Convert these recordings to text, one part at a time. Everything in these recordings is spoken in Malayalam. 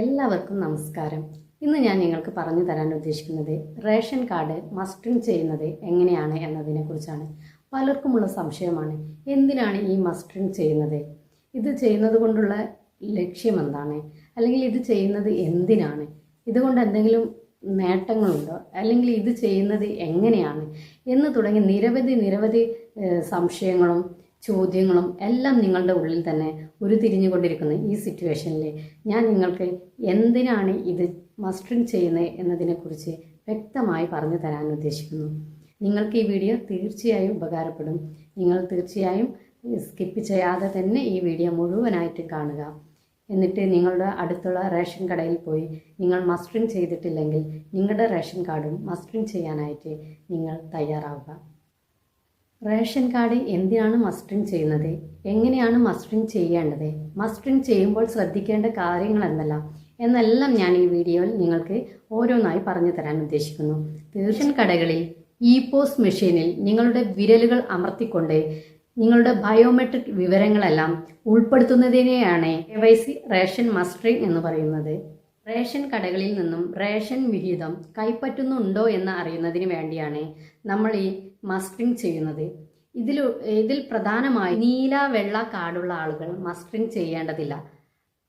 എല്ലാവർക്കും നമസ്കാരം. ഇന്ന് ഞാൻ നിങ്ങൾക്ക് പറഞ്ഞു തരാൻ ഉദ്ദേശിക്കുന്നത് റേഷൻ കാർഡ് മസ്റ്ററിങ് ചെയ്യുന്നത് എങ്ങനെയാണ് എന്നതിനെ കുറിച്ചാണ്. പലർക്കുമുള്ള സംശയമാണ് എന്തിനാണ് ഈ മസ്റ്ററിങ് ചെയ്യുന്നത്? ഇത് ചെയ്യുന്നത് കൊണ്ടുള്ള ലക്ഷ്യം എന്താണ്? അല്ലെങ്കിൽ ഇത് ചെയ്യുന്നത് എന്തിനാണ്? ഇതുകൊണ്ട് എന്തെങ്കിലും നേട്ടങ്ങളുണ്ടോ? അല്ലെങ്കിൽ ഇത് ചെയ്യുന്നത് എങ്ങനെയാണ്? എന്ന് തുടങ്ങി നിരവധി നിരവധി സംശയങ്ങളും ചോദ്യങ്ങളും എല്ലാം നിങ്ങളുടെ ഉള്ളിൽ തന്നെ ഉരുത്തിരിഞ്ഞുകൊണ്ടിരിക്കുന്ന ഈ സിറ്റുവേഷനിൽ ഞാൻ നിങ്ങൾക്ക് എന്തിനാണ് ഇത് മസ്റ്ററിങ് ചെയ്യുന്നത് എന്നതിനെക്കുറിച്ച് വ്യക്തമായി പറഞ്ഞു തരാൻ ഉദ്ദേശിക്കുന്നു. നിങ്ങൾക്ക് ഈ വീഡിയോ തീർച്ചയായും ഉപകാരപ്പെടും. നിങ്ങൾ തീർച്ചയായും സ്കിപ്പ് ചെയ്യാതെ തന്നെ ഈ വീഡിയോ മുഴുവനായിട്ട് കാണുക. എന്നിട്ട് നിങ്ങളുടെ അടുത്തുള്ള റേഷൻ കടയിൽ പോയി നിങ്ങൾ മസ്റ്ററിങ് ചെയ്തിട്ടില്ലെങ്കിൽ നിങ്ങളുടെ റേഷൻ കാർഡും മസ്റ്ററിങ് ചെയ്യാനായിട്ട് നിങ്ങൾ തയ്യാറാവുക. റേഷൻ കാർഡ് എന്തിനാണ് മസ്റ്ററിങ് ചെയ്യുന്നത്? എങ്ങനെയാണ് മസ്റ്ററിങ് ചെയ്യേണ്ടത്? മസ്റ്ററിങ് ചെയ്യുമ്പോൾ ശ്രദ്ധിക്കേണ്ട കാര്യങ്ങൾ എന്തെല്ലാം എന്നെല്ലാം ഞാൻ ഈ വീഡിയോയിൽ നിങ്ങൾക്ക് ഓരോന്നായി പറഞ്ഞു തരാൻ ഉദ്ദേശിക്കുന്നു. റേഷൻ കടകളിൽ ഇ പോസ് മെഷീനിൽ നിങ്ങളുടെ വിരലുകൾ അമർത്തിക്കൊണ്ട് നിങ്ങളുടെ ബയോമെട്രിക് വിവരങ്ങളെല്ലാം ഉൾപ്പെടുത്തുന്നതിനെയാണ് A Y C ration mustering എന്ന് പറയുന്നത്. റേഷൻ കടകളിൽ നിന്നും റേഷൻ വിഹിതം കൈപ്പറ്റുന്നുണ്ടോ എന്ന് അറിയുന്നതിന് വേണ്ടിയാണ് നമ്മൾ ഈ മസ്റ്ററിംഗ് ചെയ്യുന്നത്. ഇതിൽ ഇതിൽ പ്രധാനമായി നീല വെള്ള കാർഡുള്ള ആളുകൾ മസ്റ്ററിംഗ് ചെയ്യേണ്ടതില്ല.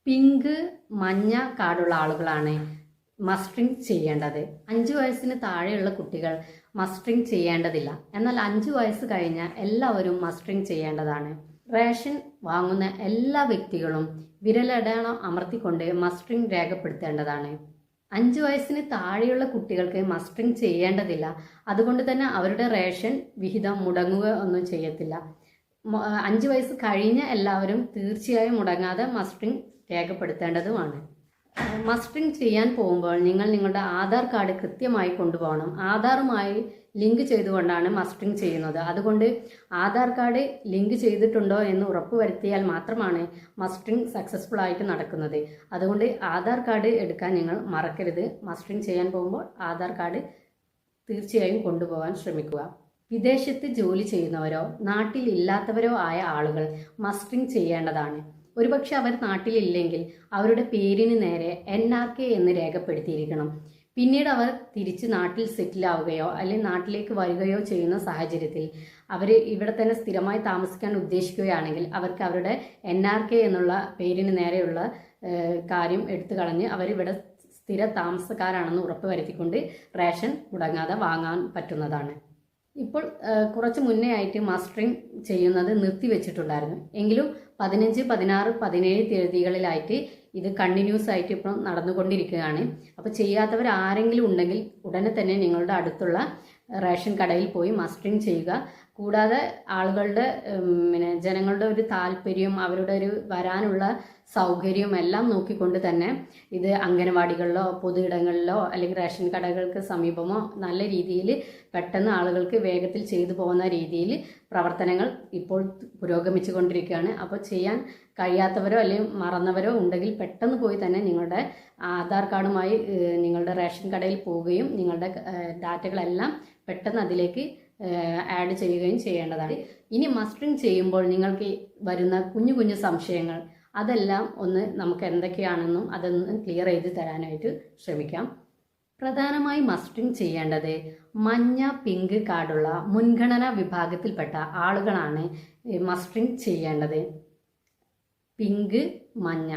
പിങ്ക് മഞ്ഞ കാർഡുള്ള ആളുകളാണ് മസ്റ്ററിംഗ് ചെയ്യേണ്ടത്. അഞ്ച് വയസ്സിന് താഴെയുള്ള കുട്ടികൾ മസ്റ്ററിംഗ് ചെയ്യേണ്ടതില്ല. എന്നാൽ അഞ്ച് വയസ്സ് കഴിഞ്ഞ എല്ലാവരും മസ്റ്ററിംഗ് ചെയ്യേണ്ടതാണ്. റേഷൻ വാങ്ങുന്ന എല്ലാ വ്യക്തികളും വിരലടയാളം അമർത്തിക്കൊണ്ട് മസ്റ്ററിംഗ് രേഖപ്പെടുത്തേണ്ടതാണ്. അഞ്ച് വയസ്സിന് താഴെയുള്ള കുട്ടികൾക്ക് മസ്റ്ററിങ് ചെയ്യേണ്ടതില്ല. അതുകൊണ്ട് തന്നെ അവരുടെ റേഷൻ വിഹിതം മുടങ്ങുക ഒന്നും ചെയ്യത്തില്ല. അഞ്ച് വയസ്സ് കഴിഞ്ഞ എല്ലാവരും തീർച്ചയായും മുടങ്ങാതെ മസ്റ്ററിങ് രേഖപ്പെടുത്തേണ്ടതുമാണ്. മസ്റ്ററിംഗ് ചെയ്യാൻ പോകുമ്പോൾ നിങ്ങൾ നിങ്ങളുടെ ആധാർ കാർഡ് കൃത്യമായി കൊണ്ടുപോകണം. ആധാറുമായി ലിങ്ക് ചെയ്തുകൊണ്ടാണ് മസ്റ്ററിംഗ് ചെയ്യുന്നത്. അതുകൊണ്ട് ആധാർ കാർഡ് ലിങ്ക് ചെയ്തിട്ടുണ്ടോ എന്ന് ഉറപ്പുവരുത്തിയാൽ മാത്രമാണ് മസ്റ്ററിംഗ് സക്സസ്ഫുൾ ആയിട്ട് നടക്കുന്നത്. അതുകൊണ്ട് ആധാർ കാർഡ് എടുക്കാൻ നിങ്ങൾ മറക്കരുത്. മസ്റ്ററിംഗ് ചെയ്യാൻ പോകുമ്പോൾ ആധാർ കാർഡ് തീർച്ചയായും കൊണ്ടുപോകാൻ ശ്രമിക്കുക. വിദേശത്ത് ജോലി ചെയ്യുന്നവരോ നാട്ടിൽ ഇല്ലാത്തവരോ ആയ ആളുകൾ മസ്റ്ററിംഗ് ചെയ്യേണ്ടതാണ്. ഒരുപക്ഷെ അവർ നാട്ടിലില്ലെങ്കിൽ അവരുടെ പേരിന് നേരെ എൻ ആർ കെ എന്ന് രേഖപ്പെടുത്തിയിരിക്കണം. പിന്നീട് അവർ തിരിച്ച് നാട്ടിൽ സെറ്റിൽ ആവുകയോ അല്ലെങ്കിൽ നാട്ടിലേക്ക് വരികയോ ചെയ്യുന്ന സാഹചര്യത്തിൽ അവർ ഇവിടെ തന്നെ സ്ഥിരമായി താമസിക്കാൻ ഉദ്ദേശിക്കുകയാണെങ്കിൽ അവർക്ക് അവരുടെ എൻ ആർ കെ എന്നുള്ള പേരിന് നേരെയുള്ള കാര്യം എടുത്തു കളഞ്ഞ് അവരിവിടെ സ്ഥിര താമസക്കാരാണെന്ന് ഉറപ്പുവരുത്തിക്കൊണ്ട് റേഷൻ മുടങ്ങാതെ വാങ്ങാൻ പറ്റുന്നതാണ്. ഇപ്പോൾ കുറച്ച് മുന്നേ ആയിട്ട് മാസ്റ്ററിംഗ് ചെയ്യുന്നത് നിർത്തിവെച്ചിട്ടുണ്ടായിരുന്നു എങ്കിലും പതിനഞ്ച് പതിനാറ് പതിനേഴ് തീയതികളിലായിട്ട് ഇത് കണ്ടിന്യൂസ് ആയിട്ട് ഇപ്പോൾ നടന്നുകൊണ്ടിരിക്കുകയാണ്. അപ്പോൾ ചെയ്യാത്തവർ ആരെങ്കിലും ഉണ്ടെങ്കിൽ ഉടനെ തന്നെ നിങ്ങളുടെ അടുത്തുള്ള റേഷൻ കടയിൽ പോയി മാസ്റ്ററിംഗ് ചെയ്യുക. കൂടാതെ ആളുകളുടെ പിന്നെ ജനങ്ങളുടെ ഒരു താല്പര്യം അവരുടെ ഒരു വരാനുള്ള സൗകര്യവും എല്ലാം നോക്കിക്കൊണ്ട് തന്നെ ഇത് അംഗനവാടികളിലോ പൊതു ഇടങ്ങളിലോ അല്ലെങ്കിൽ റേഷൻ കടകൾക്ക് സമീപമോ നല്ല രീതിയിൽ പെട്ടെന്ന് ആളുകൾക്ക് വേഗത്തിൽ ചെയ്തു പോകുന്ന രീതിയിൽ പ്രവർത്തനങ്ങൾ ഇപ്പോൾ പുരോഗമിച്ചു കൊണ്ടിരിക്കുകയാണ്. അപ്പോൾ ചെയ്യാൻ കഴിയാത്തവരോ അല്ലെങ്കിൽ മറന്നവരോ ഉണ്ടെങ്കിൽ പെട്ടെന്ന് പോയി തന്നെ നിങ്ങളുടെ ആധാർ കാർഡുമായി നിങ്ങളുടെ റേഷൻ കടയിൽ പോവുകയും നിങ്ങളുടെ ഡാറ്റകളെല്ലാം പെട്ടെന്ന് അതിലേക്ക് ആഡ് ചെയ്യുകയും ചെയ്യേണ്ടതാണ്. ഇനി മസ്റ്ററിങ് ചെയ്യുമ്പോൾ നിങ്ങൾക്ക് വരുന്ന കുഞ്ഞു കുഞ്ഞു സംശയങ്ങൾ അതെല്ലാം ഒന്ന് നമുക്ക് എന്തൊക്കെയാണെന്നും അതൊന്ന് ക്ലിയർ ചെയ്ത് തരാനായിട്ട് ശ്രമിക്കാം. പ്രധാനമായി മസ്റ്റിങ് ചെയ്യേണ്ടത് മഞ്ഞ പിങ്ക് കാർഡുള്ള മുൻഗണനാ വിഭാഗത്തിൽപ്പെട്ട ആളുകളാണ് മസ്റ്റിങ് ചെയ്യേണ്ടത്. പിങ്ക് മഞ്ഞ.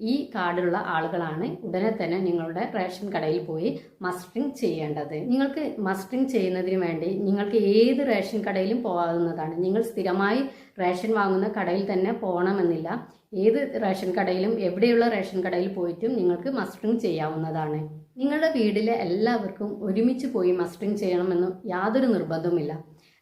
ഈ കാർഡുള്ള ആളുകളാണ് ഉടനെ തന്നെ നിങ്ങളുടെ റേഷൻ കടയിൽ പോയി മസ്റ്ററിങ് ചെയ്യേണ്ടത്. നിങ്ങൾക്ക് മസ്റ്ററിങ് ചെയ്യുന്നതിന് വേണ്ടി നിങ്ങൾക്ക് ഏത് റേഷൻ കടയിലും പോകാവുന്നതാണ്. നിങ്ങൾ സ്ഥിരമായി റേഷൻ വാങ്ങുന്ന കടയിൽ തന്നെ പോകണമെന്നില്ല. ഏത് റേഷൻ കടയിലും എവിടെയുള്ള റേഷൻ കടയിൽ പോയിട്ടും നിങ്ങൾക്ക് മസ്റ്ററിങ് ചെയ്യാവുന്നതാണ്. നിങ്ങളുടെ വീട്ടിലെ എല്ലാവർക്കും ഒരുമിച്ച് പോയി മസ്റ്ററിങ് ചെയ്യണമെന്ന് യാതൊരു നിർബന്ധവുമില്ല.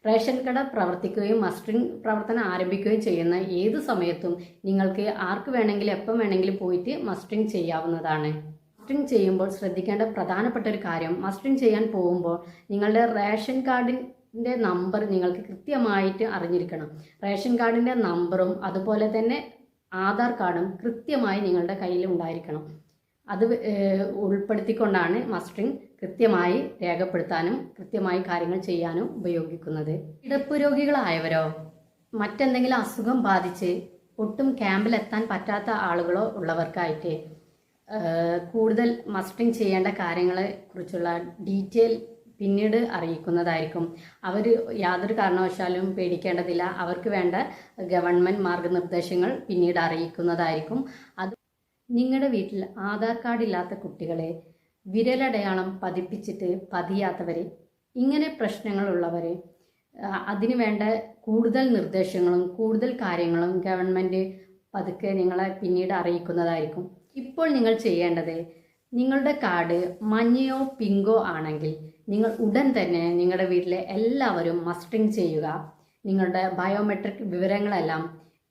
റേഷൻ കട പ്രവർത്തിക്കുകയും മസ്റ്ററിംഗ് പ്രവർത്തനം ആരംഭിക്കുകയും ചെയ്യുന്ന ഏത് സമയത്തും നിങ്ങൾക്ക് ആർക്ക് വേണമെങ്കിലും എപ്പം വേണമെങ്കിലും പോയിട്ട് മസ്റ്ററിംഗ് ചെയ്യാവുന്നതാണ്. മസ്റ്ററിംഗ് ചെയ്യുമ്പോൾ ശ്രദ്ധിക്കേണ്ട പ്രധാനപ്പെട്ട ഒരു കാര്യം മസ്റ്ററിംഗ് ചെയ്യാൻ പോകുമ്പോൾ നിങ്ങളുടെ റേഷൻ കാർഡിന്റെ നമ്പർ നിങ്ങൾക്ക് കൃത്യമായിട്ട് അറിഞ്ഞിരിക്കണം. റേഷൻ കാർഡിന്റെ നമ്പറും അതുപോലെ തന്നെ ആധാർ കാർഡും കൃത്യമായി നിങ്ങളുടെ കയ്യിൽ ഉണ്ടായിരിക്കണം. അത് ഉൾപ്പെടുത്തിക്കൊണ്ടാണ് മസ്റ്ററിംഗ് കൃത്യമായി രേഖപ്പെടുത്താനും കൃത്യമായി കാര്യങ്ങൾ ചെയ്യാനും ഉപയോഗിക്കുന്നത്. കിടപ്പ് രോഗികളായവരോ? മറ്റെന്തെങ്കിലും അസുഖം ബാധിച്ച് ഒട്ടും ക്യാമ്പിലെത്താൻ പറ്റാത്ത ആളുകളോ ഉള്ളവർക്കായിട്ട് കൂടുതൽ മസ്റ്ററിങ് ചെയ്യേണ്ട കാര്യങ്ങളെ കുറിച്ചുള്ള ഡീറ്റെയിൽ പിന്നീട് അറിയിക്കുന്നതായിരിക്കും. അവർ യാതൊരു കാരണവശാലും പേടിക്കേണ്ടതില്ല. അവർക്ക് വേണ്ട ഗവൺമെന്റ് മാർഗനിർദ്ദേശങ്ങൾ പിന്നീട് അറിയിക്കുന്നതായിരിക്കും. അത് നിങ്ങളുടെ വീട്ടിൽ ആധാർ കാർഡ് ഇല്ലാത്ത കുട്ടികളെ വിരലടയാളം പതിപ്പിച്ചിട്ട് പതിയാത്തവരെ ഇങ്ങനെ പ്രശ്നങ്ങളുള്ളവരെ അതിനു വേണ്ട കൂടുതൽ നിർദ്ദേശങ്ങളും കൂടുതൽ കാര്യങ്ങളും ഗവൺമെന്റ് പതുക്കെ നിങ്ങളെ പിന്നീട് അറിയിക്കുന്നതായിരിക്കും. ഇപ്പോൾ നിങ്ങൾ ചെയ്യേണ്ടത് നിങ്ങളുടെ കാർഡ് മഞ്ഞയോ പിങ്കോ ആണെങ്കിൽ നിങ്ങൾ ഉടൻ തന്നെ നിങ്ങളുടെ വീട്ടിലെ എല്ലാവരും മസ്റ്ററിങ് ചെയ്യുക. നിങ്ങളുടെ ബയോമെട്രിക് വിവരങ്ങളെല്ലാം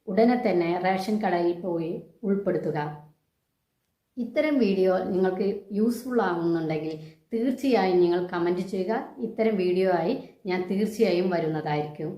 ഉടനെ തന്നെ റേഷൻ കടയിൽ പോയി ഉൾപ്പെടുത്തുക. ഇത്തരം വീഡിയോ നിങ്ങൾക്ക് യൂസ്ഫുൾ ആകുന്നുണ്ടെങ്കിൽ തീർച്ചയായും നിങ്ങൾ കമന്റ് ചെയ്യുക. ഇത്തരം വീഡിയോ ആയി ഞാൻ തീർച്ചയായും വരുന്നതായിരിക്കും.